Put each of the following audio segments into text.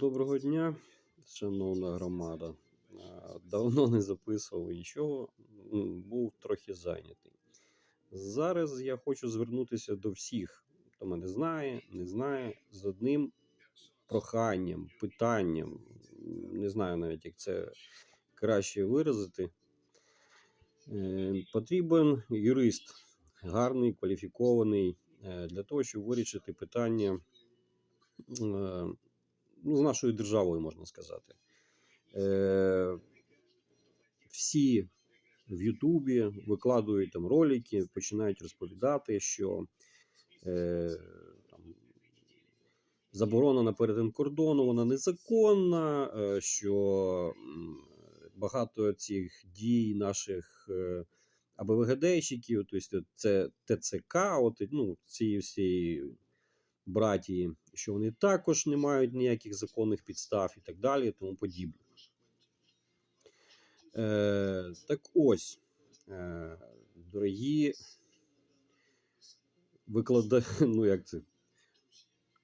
Доброго дня, шановна громада. Давно не записував нічого, був трохи зайнятий. Зараз я хочу звернутися до всіх, хто мене знає, не знає, з одним проханням, питанням. Не знаю навіть, як це краще виразити. Е, Потрібен юрист, гарний, кваліфікований, е, для того, щоб вирішити питання ну, з нашою державою, можна сказати. Е, всі в Ютубі викладують там ролики, починають розповідати, що е, там, заборона на перетин кордону вона незаконна, е, що багато цих дій наших е, АБВГДщиків, тобто це ТЦК, от, ну, цієї всієї братії, що вони також не мають ніяких законних підстав і так далі, і тому подібне. Е, так ось, е, дорогі виклада... ну як це?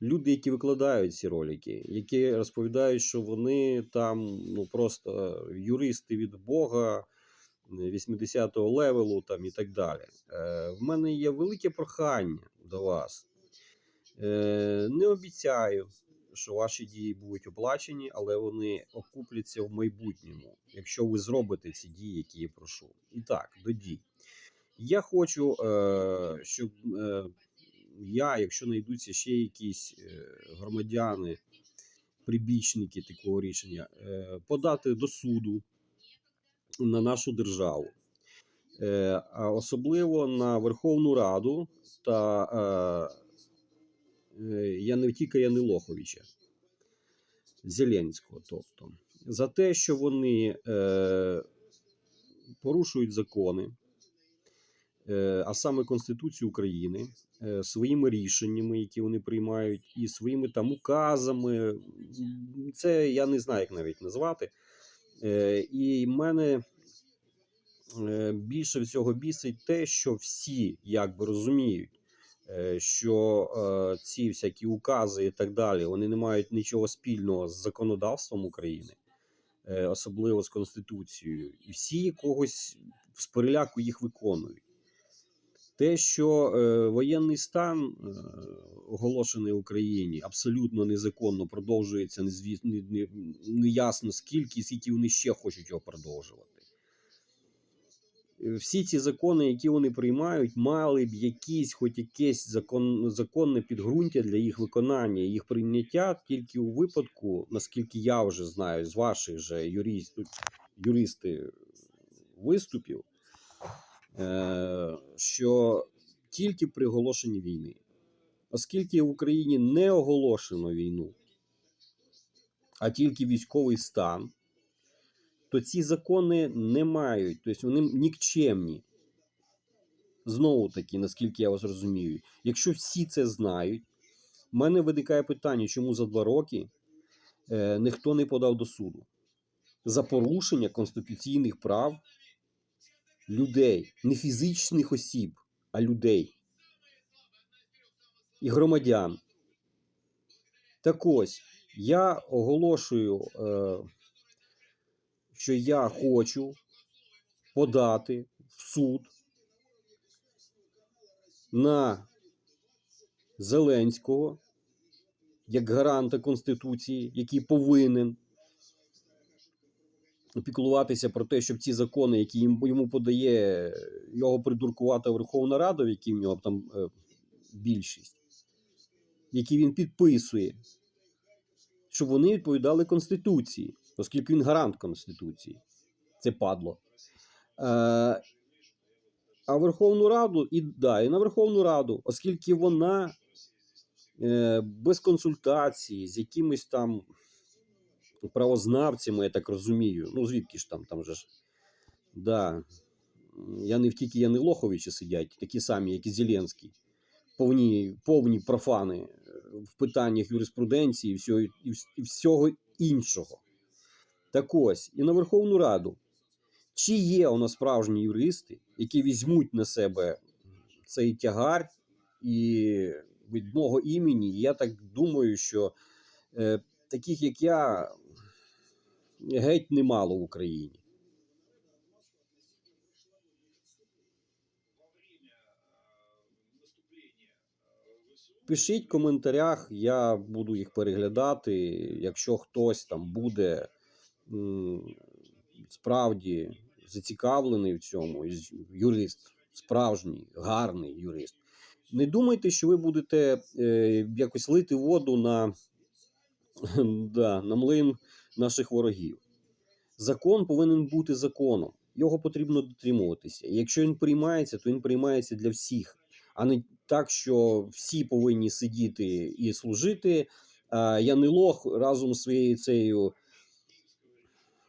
Люди, які викладають ці ролики, які розповідають, що вони там ну просто юристи від Бога 80-го левелу там і так далі. Е, в мене є велике прохання до вас. Е, не обіцяю, що ваші дії будуть оплачені, але вони окупляться в майбутньому, якщо ви зробите ці дії, які я прошу. І так, до дій. Я хочу, е, щоб е, я, якщо знайдуться ще якісь громадяни, прибічники такого рішення, подати до суду на нашу державу. А особливо на Верховну Раду та е, е, Яневтіка Янилоховича Зеленського, тобто, за те, що вони е, порушують закони, е, а саме Конституцію України, е, своїми рішеннями, які вони приймають, і своїми там указами. Це я не знаю, як навіть назвати. Е, і мене е, більше всього бісить те, що всі якби розуміють, що е, ці всякі укази і так далі вони не мають нічого спільного з законодавством України, е, особливо з Конституцією, і всі когось з переляку їх виконують. Те, що е, воєнний стан е, оголошений в Україні абсолютно незаконно продовжується, незвісно, не, не, неясно скільки, скільки вони ще хочуть його продовжувати. Е, Всі ці закони, які вони приймають, мали б якісь, хоч якесь закон, законне підґрунтя для їх виконання, їх прийняття тільки у випадку, наскільки я вже знаю, з ваших же юрист, юристи виступів, е, що тільки при оголошенні війни, оскільки в Україні не оголошено війну, а тільки військовий стан, то ці закони не мають, тобто вони нікчемні. Знову таки, наскільки я вас розумію, якщо всі це знають, в мене виникає питання, чому за два роки е, ніхто не подав до суду за порушення конституційних прав людей, не фізичних осіб, а людей і громадян. Так ось, я оголошую, е, що я хочу подати в суд на Зеленського як гаранта Конституції, який повинен піклуватися про те, щоб ці закони, які йому подає його придуркувата Верховна Рада, в якій в нього там е, більшість, які він підписує, щоб вони відповідали Конституції, оскільки він гарант Конституції. Це падло. Е, а Верховну Раду і да, і на Верховну Раду, оскільки вона е, без консультації з якимись там правознавцями, я так розумію. Ну, звідки ж там, там же ж. Да. Я не втільки Янилоховичі сидять, такі самі, як і Зеленський. Повні, повні профани е, в питаннях юриспруденції і всього, і всього іншого. Так ось, і на Верховну Раду. Чи є у нас справжні юристи, які візьмуть на себе цей тягар і від мого імені. Я так думаю, що е, таких, як я, геть немало в Україні. Пишіть в коментарях, я буду їх переглядати. Якщо хтось там буде справді зацікавлений в цьому, юрист, справжній, гарний юрист. Не думайте, що ви будете е, якось лити воду на, да, на млин наших ворогів. Закон повинен бути законом. Його потрібно дотримуватися. Якщо він приймається, то він приймається для всіх, а не так, що всі повинні сидіти і служити. А Янилох разом з своєю цією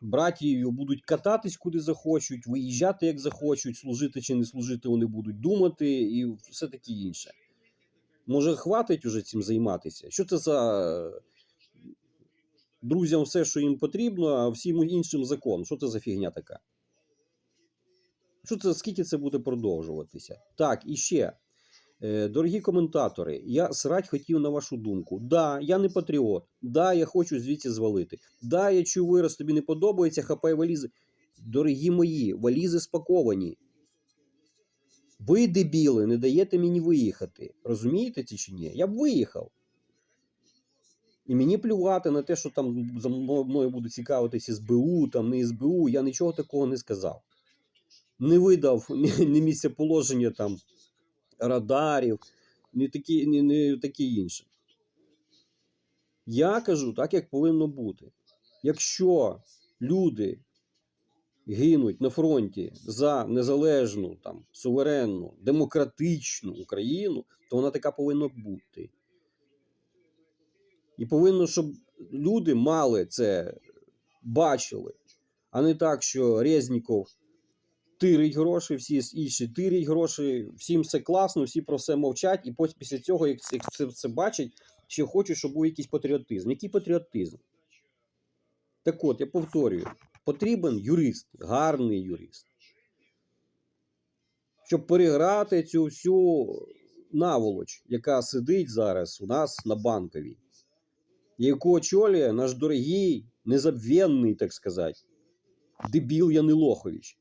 братією будуть кататись куди захочуть, виїжджати як захочуть, служити чи не служити, вони будуть думати і все таке інше. Може, хватить уже цим займатися? Що це за друзям все, що їм потрібно, а всім іншим закон? Що це за фігня така? Що це, скільки це буде продовжуватися? Так, і ще. Е, Дорогі коментатори, я срать хотів на вашу думку. Да, я не патріот. Да, я хочу звідси звалити. Да, я чую вираз, тобі не подобається, хапай валізи. Дорогі мої, валізи спаковані. Ви, дебіли, не даєте мені виїхати. Розумієте це чи ні? Я б виїхав. І мені плювати на те, що там за мною будуть цікавитись СБУ, там не СБУ, я нічого такого не сказав. Не видав ні, ні місцеположення там радарів, ні такі, ні, ні таке інше. Я кажу так, як повинно бути. Якщо люди гинуть на фронті за незалежну, там, суверенну, демократичну Україну, то вона така повинна бути. І повинно, щоб люди мали це, бачили, а не так, що Резніков тирить гроші, всі інші тирять гроші, всім все класно, всі про все мовчать, і після цього, як це, це бачать, ще хочуть, щоб був якийсь патріотизм. Який патріотизм? Так от, я повторюю, потрібен юрист, гарний юрист. Щоб переграти цю всю наволоч, яка сидить зараз у нас на банковій, яку очолює наш дорогий, незабвенний, так сказати, дебіл Янилохович.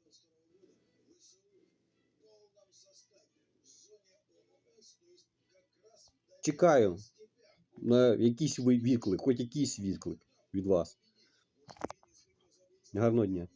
Чекаю на якийсь відклик, хоч якийсь відклик від вас. Гарного дня.